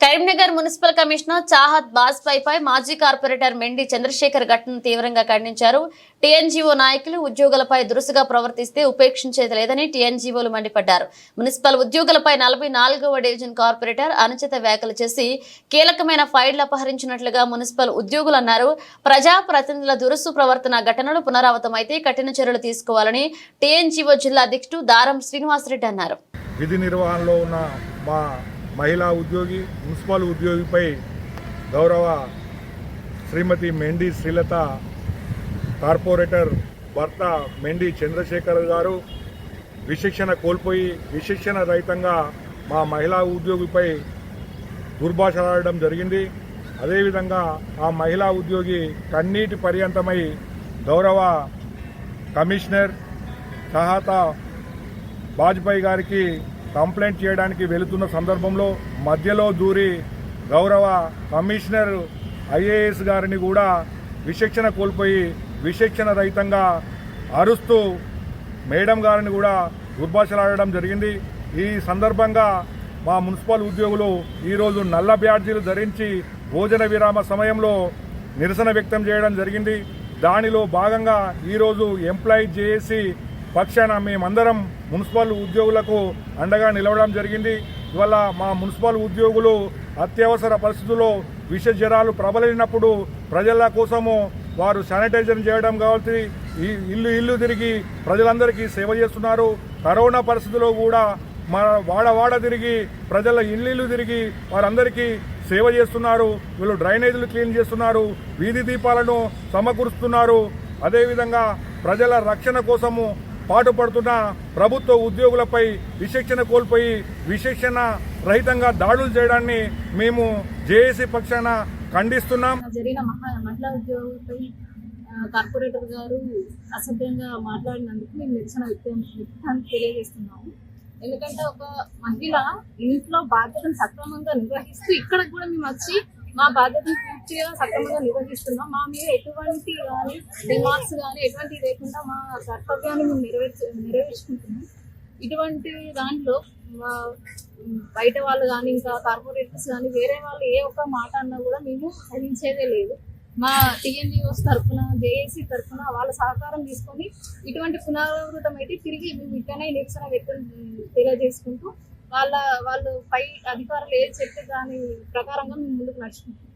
Karimnagar municipal commissioner Chahat Bajpai పై మాజీ corporator మెండి Chandrasekhar ఘటనను తీవ్రంగా ఖండించారు. టీఎన్జీఓ నాయకులు ఉద్యోగులపై దురుసుగా ప్రవర్తిస్తే ఉపేక్షించేది లేదని టీఎన్జీఓలు మండిపడ్డారు. మున్సిపల్ ఉద్యోగులపై నలభై నాలుగవ డివిజన్ కార్పొరేటర్ అనుచిత వ్యాఖ్యలు చేసి కీలకమైన ఫైళ్ళు అపహరించినట్లుగా మున్సిపల్ ఉద్యోగులు అన్నారు. ప్రజా ప్రతినిధుల దురుసు ప్రవర్తన ఘటనలు పునరావృతమైతే కఠిన చర్యలు తీసుకోవాలని టీఎన్జీఓ జిల్లా అధ్యక్షుడు దారం శ్రీనివాసరెడ్డి అన్నారు. విధి నిర్వహణలో ఉన్న మా మహిళా ఉద్యోగి మున్సిపల్ ఉద్యోగిపై గౌరవ శ్రీమతి మెండి శ్రీలత కార్పొరేటర్ భర్త మెండి చంద్రశేఖర్ గారు విశిక్షణ కోల్పోయి విశిక్షణ రహితంగా మా మహిళా ఉద్యోగిపై దుర్భాషలాడడం జరిగింది. అదేవిధంగా ఆ మహిళా ఉద్యోగి కన్నీటి పర్యంతమై గౌరవ కమిషనర్ సహాత వాజ్పేయి గారికి కంప్లైంట్ చేయడానికి వెళుతున్న సందర్భంలో మధ్యలో దూరి గౌరవ కమిషనర్ ఐఏఎస్ గారిని కూడా విశిక్షణ కోల్పోయి విశిక్షణ రహితంగా అరుస్తూ మేడం గారిని కూడా దుర్భాషలాడడం జరిగింది. ఈ సందర్భంగా మా మున్సిపల్ ఉద్యోగులు ఈరోజు నల్ల బ్యాడ్జీలు ధరించి భోజన విరామ సమయంలో నిరసన వ్యక్తం చేయడం జరిగింది. దానిలో భాగంగా ఈరోజు ఎంప్లాయీ జేఏసీ పక్షాన మేమందరం మున్సిపల్ ఉద్యోగులకు అండగా నిలవడం జరిగింది. ఇవాళ మా మున్సిపల్ ఉద్యోగులు అత్యవసర పరిస్థితుల్లో విష జ్వరాలు ప్రబలినప్పుడు ప్రజల కోసము వారు శానిటైజర్ చేయడం కాబట్టి ఇల్లు ఇల్లు తిరిగి ప్రజలందరికీ సేవ చేస్తున్నారు. కరోనా పరిస్థితుల్లో కూడా మా వాడ వాడ తిరిగి ప్రజల ఇల్లు ఇల్లు తిరిగి వారందరికీ సేవ చేస్తున్నారు. వీళ్ళు డ్రైనేజీలు క్లీన్ చేస్తున్నారు. వీధి దీపాలను సమకూరుస్తున్నారు. అదేవిధంగా ప్రజల రక్షణ కోసము పాటుపడుతున్న ప్రభుత్వ ఉద్యోగులపై విశిక్షణ కోల్పోయి విశిక్షణ రహితంగా దాడులు చేయడాన్ని మేము జేఏసీ పక్షాన ఖండిస్తున్నాం. జరిగిన మహా మహిళా ఉద్యోగులపై కార్పొరేటర్ గారు అసభ్యంగా మాట్లాడినందుకు మేము నిరసన వ్యక్తం వ్యక్తాన్ని తెలియజేస్తున్నాము. ఎందుకంటే ఒక మహిళ ఇంట్లో బాధ్యతను సక్రమంగా నిర్వహిస్తూ ఇక్కడ కూడా మేము వచ్చి మా బాధ్యతను పూర్తిగా సక్రమంగా నిర్వహిస్తున్నాం. మా మీద ఎటువంటి కానీ రిమార్క్స్ కానీ ఎటువంటి లేకుండా మా కర్తవ్యాన్ని మేము నెరవేర్చు నెరవేర్చుకుంటున్నాం. ఇటువంటి దాంట్లో మా బయట వాళ్ళు కానీ ఇంకా కార్పొరేటర్స్ కానీ వేరే వాళ్ళు ఏ ఒక్క మాట అన్నా కూడా మేము సహించేదే లేదు. మా టీఎన్జిఓస్ తరఫున జేఏసీ తరఫున వాళ్ళ సహకారం తీసుకొని ఇటువంటి పునరావృతం అయితే తిరిగి మేము ఇక్కడనే నిరసన వ్యక్తం తెలియజేసుకుంటూ వాళ్ళ వాళ్ళు పై అధికారులు ఏది చెప్తే దాని ప్రకారంగా మేము ముందుకు నడుచుకుంటాం